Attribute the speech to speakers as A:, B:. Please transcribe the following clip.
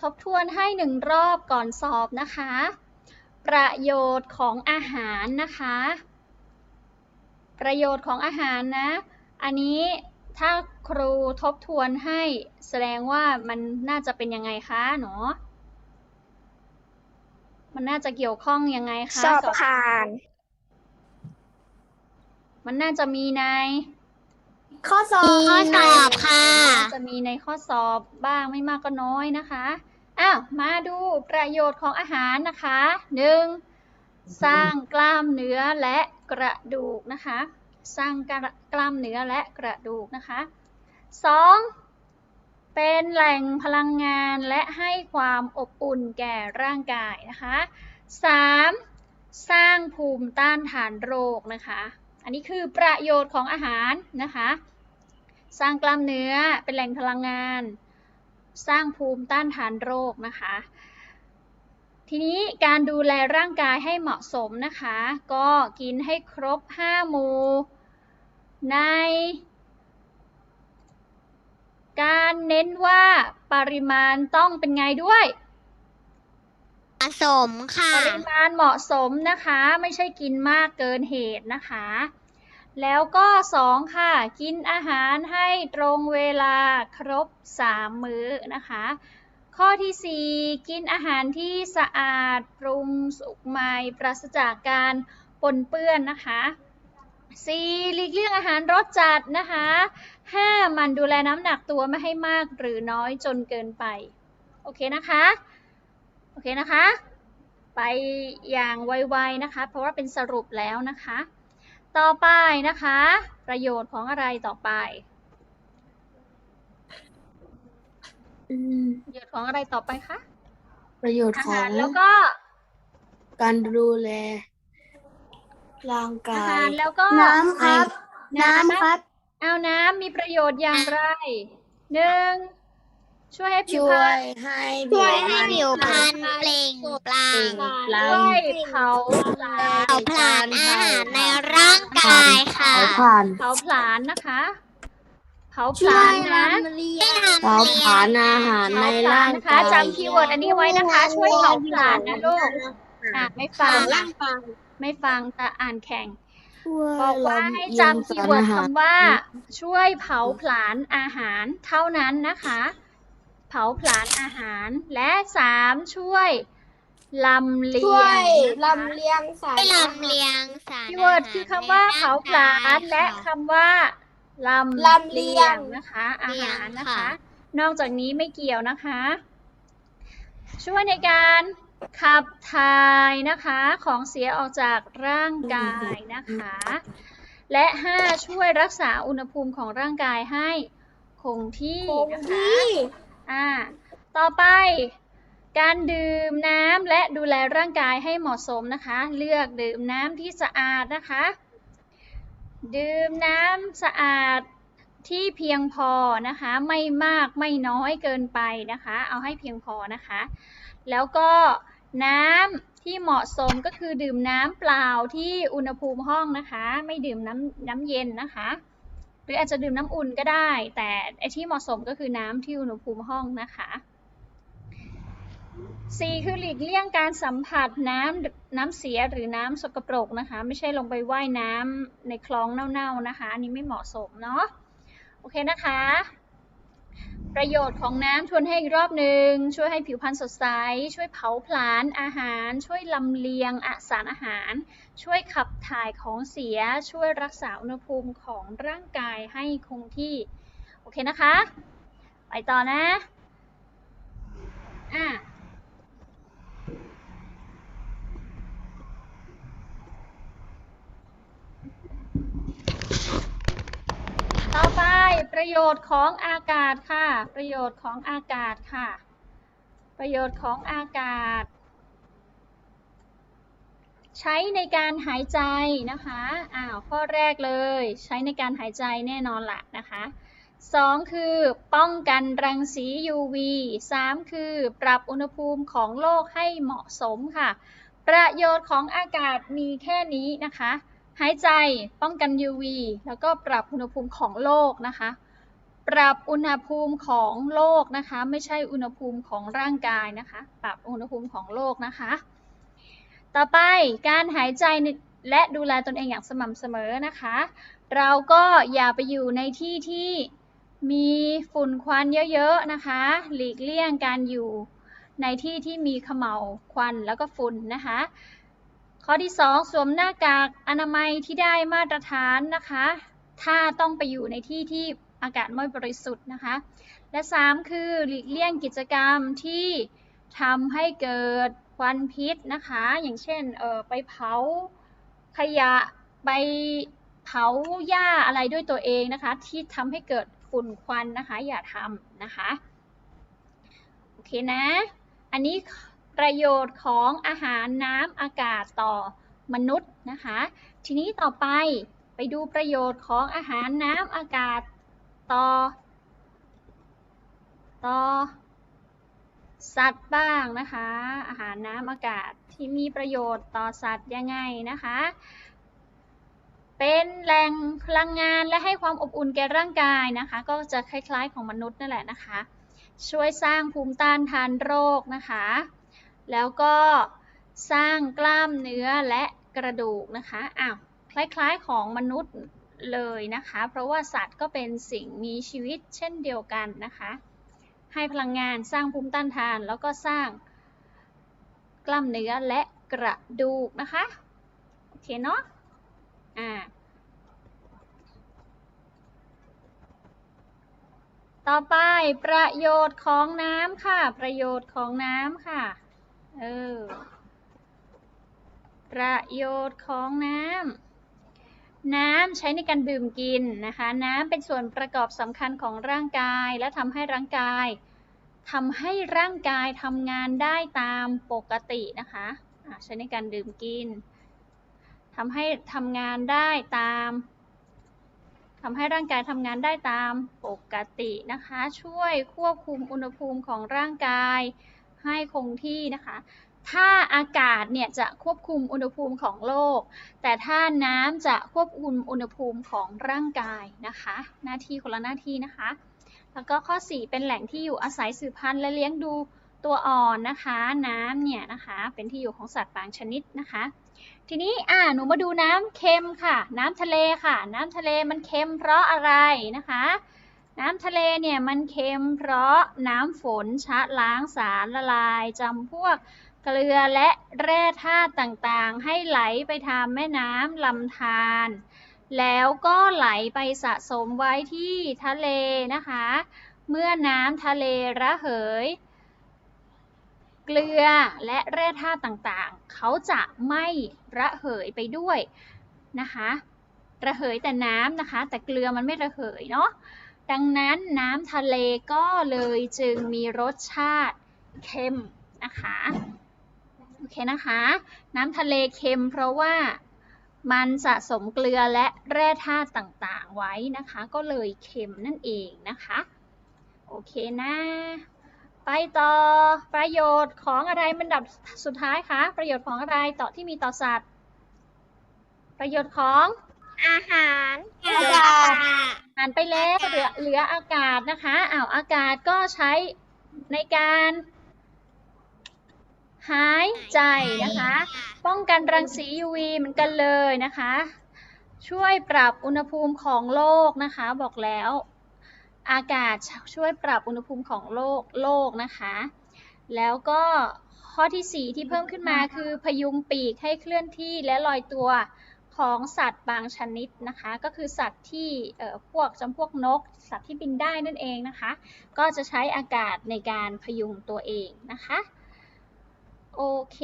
A: ทบทวนให้หนึ่งรอบก่อนสอบนะคะ ประโยชน์ของอาหารนะคะ ประโยชน์ของอาหารนะ อันนี้ถ้าครูทบทวนให้แสดงว่ามันน่าจะเป็นยังไงคะเนาะมันน่าจะเกี่ยวข้องยังไงคะ
B: สอบ
A: กับ
B: ผ่าน
A: มันน่าจะมีใน
B: ข้อสอบ
C: ข้อสอบค่ะ
A: น่าจะมีในข้อสอบบ้างไม่มากก็น้อยนะคะ อ้าว มาดูประโยชน์ของอาหารนะคะหนึ่งสร้างกล้ามเนื้อและกระดูกนะคะ สร้างกระกล้ามเนื้อและกระดูกนะคะสองเป็นแหล่งพลังงานและให้ความอบอุ่นแก่ร่างกายนะคะสามสร้างภูมิต้านทานโรคนะคะ อันนี้คือประโยชน์ของอาหารนะคะ สร้างกล้ามเนื้อเป็นแหล่งพลังงาน สร้างภูมิต้านทานโรคนะคะ ทีนี้การดูแลร่างกายให้เหมาะสมนะคะ ก็กินให้ครบ 5 หมู่ในการเน้นว่าปริมาณต้องเป็นไงด้วย
C: ผสมค่ะ
A: ปริมาณเหมาะสมนะคะ ไม่ใช่กินมากเกินเหตุนะคะ แล้วก็สองค่ะ กินอาหารให้ตรงเวลาครบ3มื้อนะคะ ข้อที่4กินอาหารที่สะอาดปรุงสุกใหม่ปราศจากการปนเปื้อนนะคะ 4. หลีกเลี่ยงอาหารรสจัดนะคะ 5. หมันดูแลน้ำหนักตัวไม่ให้มากหรือน้อยจนเกินไป โอเคนะคะ อเคนะคะ ไปอย่างไวๆนะคะ เพราะว่าเป็นสรุปแล้วนะคะ ต่อไปนะคะ ประโยชน์ของอะไรต่อไปประโยชน์ของอะไรต่อไปคะ
D: ประโยชน์
A: อา
D: ขอ
A: หางรแล้วก็
D: การดูแลร่าง
A: อากาหาย รแล้วก็
B: น้ำครับ
A: น้ำ
B: น้ำครับ
A: เอาน้ำมีประโยชน์อย่างไรหนึ่ง ช่วยให้ผิว
D: ช่ว
A: พรร
D: ย
A: ณ
D: ให้
C: ช่วย
D: ผิ
C: ให้
D: ว
C: ผิวพรรณเปล่งปลั่ง
D: พลั
A: ช่
D: ง
A: วยเผาผลาญ
C: เผาผลาญอาหารในร่างกายค่ะ
D: เผาผ่าน
A: เผาผลาญนะคะ เผาผลาญนะ
D: เผาผลาญอาหารใน
A: เผาผลา
D: ร่า
A: ญ
D: ง
A: นะคะ
D: กาย
A: จำคีย์เวิร์ดอันนี้ไว้นะคะ ช่วยเผาผลาญนะลูกอะไม่ฟัง
D: ร่างกาย
A: ไม่ฟังแต่อ่านแข่ง
D: ช่วย
A: บอกว่าให้จำคีย์เวิร์ดคำว่า ช่วยเผาผลาญอาหารเท่านั้นนะคะ เผาผลาญอาหาร และสามช่วยลำเลี
B: ช่วยย
A: งนะคะ
B: ลำเลียงสาร
C: ให้ลำเลียงสาร
A: คีย์เวิร์ดคือคำว่าเผาผลาญและคำว่าลำ
B: ลำเลียง
A: นะคะ อาหารนะคะ นอกจากนี้ไม่เกี่ยวนะคะ ช่วยในการขับถ่ายนะคะของเสียออกจากร่างกายนะคะ และ 5 ช่วยรักษาอุณหภูมิของร่างกายให้คงที่
B: คง
A: นะคะ
B: ที่
A: อ่า ต่อไป การดื่มน้ำและดูแลร่างกายให้เหมาะสมนะคะ เลือกดื่มน้ำที่สะอาดนะคะ ดื่มน้ำสะอาดที่เพียงพอนะคะ ไม่มากไม่น้อยเกินไปนะคะ เอาให้เพียงพอนะคะ แล้วก็น้ำที่เหมาะสมก็คือดื่มน้ำเปล่าที่อุณหภูมิห้องนะคะ ไม่ดื่มน้ำน้ำเย็นนะคะ รืออาจจะดื่มน้ำอุ่นก็ได้ แต่ไอที่เหมาะสมก็คือน้ำที่อุณหภูมิห้องนะคะ 4 คือหลีกเลี่ยงการสัมผัสน้ำน้ำเสียหรือน้ำสกปรกนะคะ ไม่ใช่ลงไปว่ายน้ำในคลองเน่าๆนะคะ อันนี้ไม่เหมาะสมเนาะ โอเคนะคะ ประโยชน์ของน้ำทวนให้อีกรอบหนึ่งช่วยให้ผิวพรรณสดใส ช่วยเผาผลาญอาหาร ช่วยลำเลียงอสารอาหาร ช่วยขับถ่ายของเสีย ช่วยรักษาอุณหภูมิของร่างกายให้คงที่ โอเคนะคะ ไปต่อนะอะ ต่อไป ประโยชน์ของอากาศค่ะ ประโยชน์ของอากาศค่ะ ประโยชน์ของอากาศ ใช้ในการหายใจนะคะอ้าวข้อแรกเลย ใช้ในการหายใจแน่นอนละนะคะสองคือป้องกันรังสี UV สามคือปรับอุณหภูมิของโลกให้เหมาะสมค่ะ ประโยชน์ของอากาศมีแค่นี้นะคะ หายใจป้องกัน UV แล้วก็ปรับอุณหภูมิของโลกนะคะ ปรับอุณหภูมิของโลกนะคะ ไม่ใช่อุณหภูมิของร่างกายนะคะ ปรับอุณหภูมิของโลกนะคะ ต่อไปการหายใจและดูแลตนเองอย่างสม่ำเสมอนะคะ เราก็อย่าไปอยู่ในที่ที่มีฝุ่นควันเยอะๆนะคะ หลีกเลี่ยงการอยู่ในที่ที่มีขม่าวควันแล้วก็ฝุ่นนะคะ ข้อที่ 2 สวมหน้ากากอนามัยที่ได้มาตรฐานนะคะ ถ้าต้องไปอยู่ในที่ที่ อากาศไม่บริสุทธิ์นะคะ และ 3 คือหลีกเลี่ยงกิจกรรมที่ทำให้เกิดควันพิษนะคะ อย่างเช่นเออไปเผาขยะไปเผาหญ้าอะไรด้วยตัวเองนะคะ ที่ทำให้เกิดฝุ่นควันนะคะ อย่าทำนะคะโอเคนะ อันนี้ประโยชน์ของอาหารน้ำอากาศต่อมนุษย์นะคะ ทีนี้ต่อไปไปดูประโยชน์ของอาหารน้ำอากาศ ต่อตอ สัตว์บ้างนะคะ อาหารน้ำอากาศที่มีประโยชน์ต่อสัตว์ยังไงนะคะ เป็นแหล่งพลังงานและให้ความอบอุ่นแก่ร่างกายนะคะ ก็จะคล้ายๆของมนุษย์นั่นแหละนะคะ ช่วยสร้างภูมิต้านทานโรคนะคะ แล้วก็สร้างกล้ามเนื้อและกระดูกนะคะ อ้าว คล้ายๆของมนุษย์ เลยนะคะ เพราะว่าสัตว์ก็เป็นสิ่งมีชีวิตเช่นเดียวกันนะคะ ให้พลังงานสร้างภูมิต้านทาน แล้วก็สร้างกล้ามเนื้อและกระดูกนะคะ โอเคเนาะอ่าต่อไปประโยชน์ของน้ำค่ะ ประโยชน์ของน้ำค่ะ เออ ประโยชน์ของน้ำ น้ำใช้ในการดื่มกินนะคะ น้ำเป็นส่วนประกอบสำคัญของร่างกายและทำให้ร่างกายทำให้ร่างกายทำงานได้ตามปกตินะคะใช้ในการดื่มกินทำให้ทำงานได้ตามทำให้ร่างกายทำงานได้ตามปกตินะคะ ช่วยควบคุมอุณหภูมิของร่างกายให้คงที่นะคะ ถ้าอากาศเนี่ยจะควบคุมอุณหภูมิของโลก แต่ถ้าน้ำจะควบคุมอุณหภูมิของร่างกายนะคะ หน้าที่คนละหน้าที่นะคะ แล้วก็ข้อ 4 เป็นแหล่งที่อยู่อาศัยสืบพันธุ์และเลี้ยงดูตัวอ่อนนะคะ น้ำเนี่ยนะคะเป็นที่อยู่ของสัตว์บางชนิดนะคะ ทีนี้อ่าหนูมาดูน้ำเค็มค่ะ น้ำทะเลค่ะ น้ำทะเลมันเค็มเพราะอะไรนะคะ น้ำทะเลเนี่ยมันเค็มเพราะน้ำฝนชะล้างสารละลายจำพวก เกลือและแร่ธาตุต่างๆ ให้ไหลไปทางแม่น้ำลำธารแล้วก็ไหลไปสะสมไว้ที่ทะเลนะคะ เมื่อน้ำทะเลระเหย เกลือและแร่ธาตุต่างๆ เขาจะไม่ระเหยไปด้วยนะคะ ระเหยแต่น้ำนะคะ แต่เกลือมันไม่ระเหยเนาะ ดังนั้นน้ำทะเลก็เลยจึงมีรสชาติเค็มนะคะ โอเคนะคะ น้ำทะเลเค็มเพราะว่ามันสะสมเกลือและแร่ธาตุต่างๆ ไว้นะคะ ก็เลยเค็มนั่นเองนะคะ โอเคนะ ไปต่อประโยชน์ของอะไรเป็นดับสุดท้ายคะประโยชน์ของอะไรต่อที่มีต่อสัตว์ ประโยชน์ของ
C: อาหาร
B: อากาศ
A: อ่านไปแล้วเหลือเหลืออากาศนะคะอ้าวอากาศก็ใช้ในการ หายใจนะคะ ป้องกันรังสี UV เหมือนกันเลยนะคะ ช่วยปรับอุณหภูมิของโลกนะคะ บอกแล้ว อากาศช่วยปรับอุณหภูมิของโลกโลกนะคะ แล้วก็ข้อที่ 4 ที่เพิ่มขึ้นมาคือพยุงปีกให้เคลื่อนที่และลอยตัวของสัตว์บางชนิดนะคะ ก็คือสัตว์ที่เอ่อพวกจำพวกนก สัตว์ที่บินได้นั่นเองนะคะ ก็จะใช้อากาศในการพยุงตัวเองนะคะ โอเค